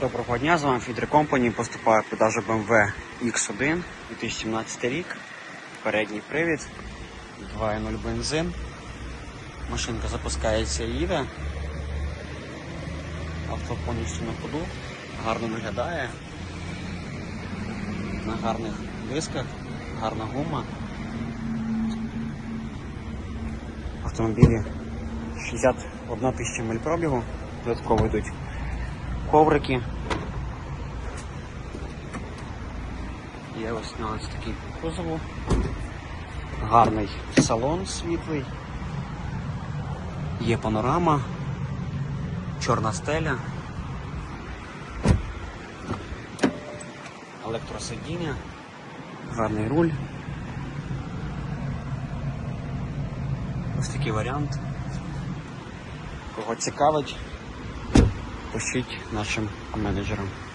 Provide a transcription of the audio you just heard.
Доброго дня, з вами Фідер Company. Поступає продажа BMW X1 2017 рік. Передній привід, 2.0 бензин. Машинка запускається і їде. Авто повністю на ходу, гарно виглядає. На гарних дисках, гарна гума. Автомобілі 61 тисяча миль пробігу. Додатково йдуть коврики. Є ось нюанс такий по кузову. Гарний салон світлий. Є панорама, чорна стеля, електросидіння, гарний руль. Ось такий варіант. Кого цікавить, пишіть нашим менеджерам.